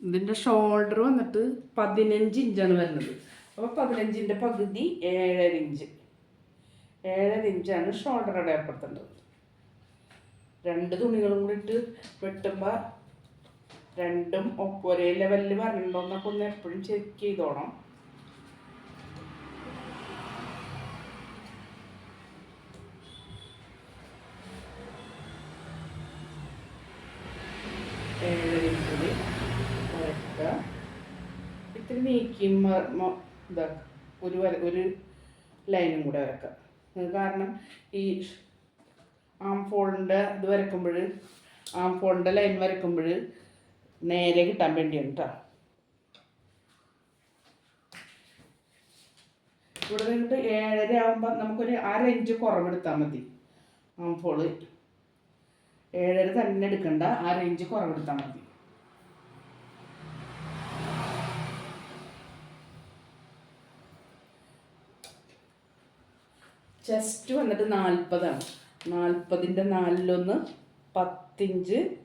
ഇതിന്റെ ഷോൾഡർ വന്നിട്ട് പതിനഞ്ച് ഇഞ്ചാണ് വരുന്നത്. അപ്പോൾ പതിനഞ്ചിന്റെ പകുതി ഏഴര ഇഞ്ച്. ഏഴര ഇഞ്ചാണ് ഷോൾഡർ അടയാളപ്പെടുത്തേണ്ടത് രണ്ട് തുണികളും കൂടി ഇട്ട് വെട്ടുമ്പോൾ രണ്ടും ഒരേ ലെവലിൽ വരണ്ടോന്നൊക്കെ ഒന്ന് എപ്പോഴും ചെക്ക് ചെയ്തോണം. ഇത്തിരി നീക്കിയും ഒരു വര ഒരു ലൈനും കൂടെ വരക്കാം. കാരണം ഈ ആം ഫോളിന്റെ ഇത് വരക്കുമ്പോൾ ആം ഫോളിന്റെ ലൈൻ വരക്കുമ്പോൾ നേരെ കിട്ടാൻ വേണ്ടിയാണ് കേട്ടോ ഇവിടെ നിന്നിട്ട് ഏഴര ആകുമ്പോൾ നമുക്കൊരു അര ഇഞ്ച് കുറവെടുത്താൽ മതി. ആം ഫോൾ. ഏഴര തന്നെ എടുക്കണ്ട അര ഇഞ്ച് കുറവെടുത്താൽ മതി. ചെസ്റ്റ് വന്നിട്ട് നാൽപ്പതാണ്. നാൽപ്പതിന്റെ നാലിലൊന്ന് പത്തിഞ്ച്.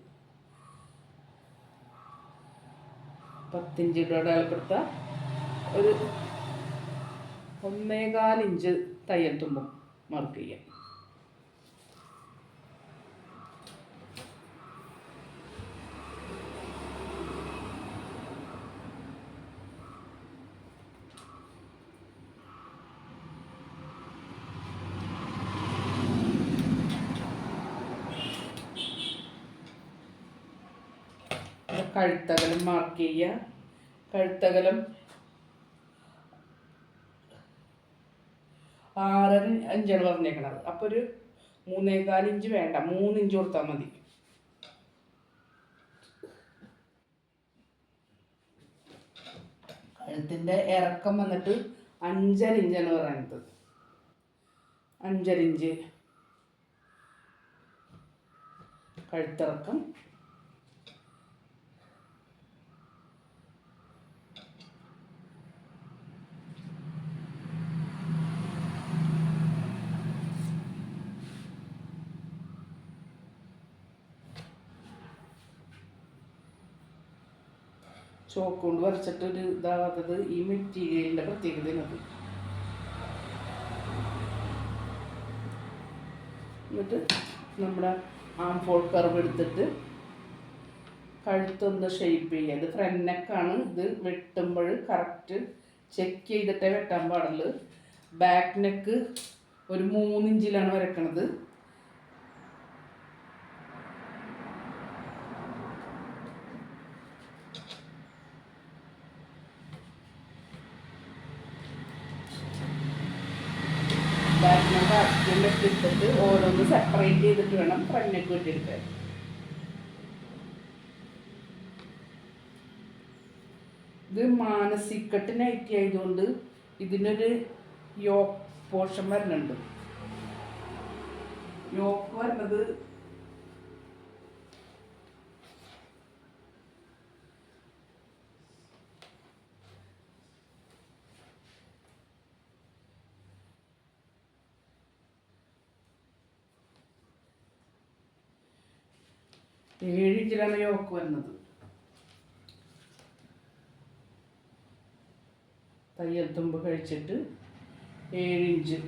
പത്തിഞ്ച് ഇടപെടുത്ത ഒരു ഒന്നേകാൽ ഇഞ്ച് തയ്യൽ തുമ്പും മാർക്ക് ചെയ്യാം. കഴുത്തകലം മാർക്ക് ചെയ്യുക. കഴുത്തകലം ആറര അഞ്ചാണ് പറഞ്ഞേക്കണത്. അപ്പോൾ ഒരു മൂന്നേകാൽ ഇഞ്ച് വേണ്ട. മൂന്ന് ഇഞ്ച് കൊടുത്താൽ മതി. കഴുത്തിന്റെ ഇറക്കം വന്നിട്ട് അഞ്ചര ഇഞ്ചാണ് പറയുന്നത്. അഞ്ചര ഇഞ്ച്. കഴുത്തിറക്കം ചോക്ക് കൊണ്ട് വരച്ചിട്ടൊരു ഇതാകാത്തത് ഈ മെറ്റീരിയലിന്റെ പ്രത്യേകതയാണത് എന്നിട്ട് നമ്മുടെ ആം ഫോൾ കർവ് എടുത്തിട്ട് കഴുത്തൊന്ന് ഷെയ്പ്പ് ചെയ്യുക. ഇത് ഫ്രണ്ട് ഇത് വെട്ടുമ്പോൾ കറക്റ്റ് ചെക്ക് ചെയ്തിട്ടേ വെട്ടാൻ പാടുള്ളൂ. ബാക്ക് നെക്ക് ഒരു മൂന്നിഞ്ചിലാണ് വരക്കണത് ബാക്ക് ആദ്യം വെട്ടിട്ടിട്ട് ഓരോന്ന് സെപ്പറേറ്റ് ചെയ്തിട്ട് വേണം ഫ്രണ്ട് നെക്ക് വെട്ടിയെടുക്കാൻ ഇത് മാനസികട്ട് നൈറ്റി ആയതുകൊണ്ട് ഇതിനൊരു യോക്ക് പോർഷൻ വരുന്നുണ്ട് യോക്ക് വരുന്നത് ഏഴ് ഇഞ്ചിലാണ് യോക്ക് വരുന്നത്. തയ്യൽ തുമ്പ് കഴിച്ചിട്ട് ഏഴ് ഇഞ്ച്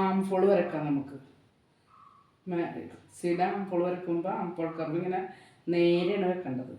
ആം ഫോൾ വരക്കാം നമുക്ക്. സിഡ ആം ഫോൾ വരക്കുമ്പോൾ ആം ഫോൾ കർവ് ഇങ്ങനെ നേരെയാണ് വെക്കേണ്ടത്.